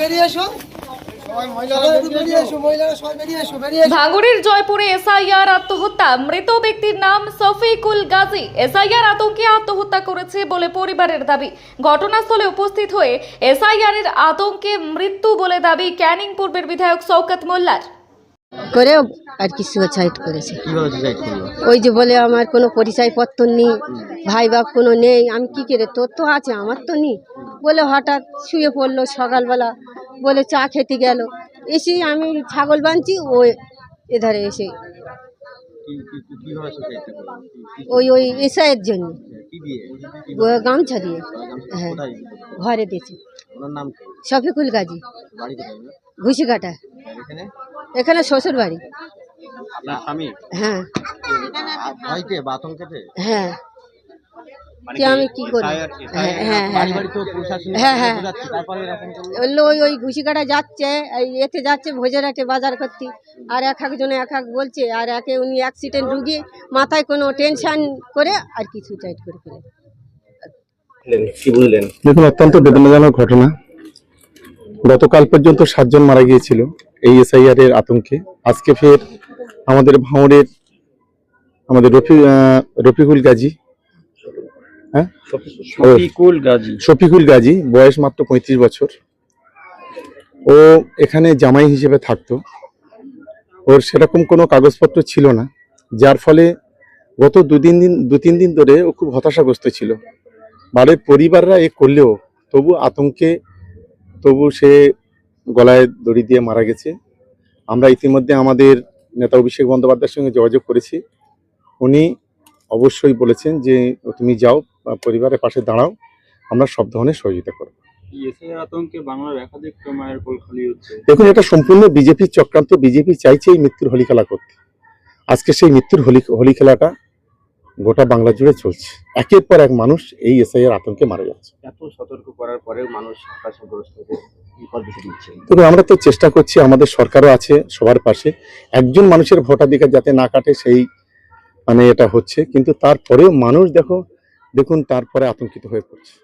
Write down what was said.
বেরিয়ে ভাঙড়ের জয়পুরে এসআইআর আত্মহত্যা। মৃত ব্যক্তির নাম শফিকুল গাজী। এসআইআর আতঙ্কে আত্মহত্যা করেছে বলে পরিবারের দাবি। ঘটনাস্থলে উপস্থিত হয়ে এসআইআর এর আতঙ্কে মৃত্যু বলে দাবি ক্যানিং পূর্বের বিধায়ক শওকত মোল্লার। করে আর কি সুইসাইড করেছে। ওই যে বলে আমার কোনো পরিচয়পত্র নেই ভাই বাপ কোনো নেই আমি কি করে তোর তো আছে আমার তো নেই। বলে হঠাৎ শুয়ে পড়ল সকালবেলা বলে চা খেতে গেল। এসে আমি ছাগল বাঁধছি ও এধারে এসে ওই ওই এসআইয়ের জন্য। গামছা দিয়ে হ্যাঁ ঘরে দিয়েছে। শফিকুল গাজী? ঘুষিকাটা এখানে শ্বশুর বাড়ি। আপনার স্বামী? হ্যাঁ। ভয়তে বা আতঙ্কেতে হ্যাঁ। মানে কি আমি কি করি? SIR হ্যাঁ হ্যাঁ বাড়ি হ্যাঁ হ্যাঁ, হ্যাঁ। বলল ওই ওই ঘুষিকাটা যাচ্ছে এতে যাচ্ছে ভোজেরাটে বাজার করতে। আর এক একজনে এক এক বলছে আর একে উনি অ্যাক্সিডেন্ট রুগী মাথায় কোনো টেনশন করে আর কি সুইসাইড করে ফেলে। কি বুঝলেন দেখুন অত্যন্ত বেদনাজনক ঘটনা। গতকাল পর্যন্ত সাতজন মারা গিয়েছিল। এই এসআইআর এর আতঙ্কে। আজকে ফের আমাদের ভাঁড়ের আমাদের রফি রফিকুল গাজী হ্যাঁ? শফিকুল গাজী। শফিকুল গাজী বয়স মাত্র পঁয়ত্রিশ বছর। ও এখানে জামাই হিসেবে থাকতো। ওর সেরকম কোনো কাগজপত্র ছিল না যার ফলে গত দুদিন দিন দু তিন দিন ধরে ও খুব হতাশাগ্রস্ত ছিল। বাড়ির পরিবাররা এ করলেও তবু আতঙ্কে তবু সে গলায় দড়ি দিয়ে মারা গেছে। আমরা ইতিমধ্যে আমাদের নেতা অভিষেক বন্দ্যোপাধ্যায়ের সঙ্গে যোগাযোগ করেছি। উনি অবশ্যই বলেছেন যে তুমি যাও পরিবারের পাশে দাঁড়াও আমরা সব ধরনের সহযোগিতা করব। দেখুন এটা সম্পূর্ণ বিজেপির চক্রান্ত। বিজেপি চাইছে এই মৃত্যুর হোলি খেলা করতে। আজকে সেই মৃত্যুর হোলি হোলি খেলাটা গোটা বাংলা জুড়ে চলছে। একের পর এক মানুষ এই এসআই এর আতঙ্কে মারা যাচ্ছে। এত সতর্ক করার পরেও মানুষ তবে আমরা তো চেষ্টা করছি আমাদের সরকারও আছে সবার পাশে। একজন মানুষের ভোটাধিকার যাতে না কাটে সেই মানে এটা হচ্ছে। কিন্তু তারপরেও মানুষ দেখো দেখুন তারপরে আতঙ্কিত হয়ে পড়ছে।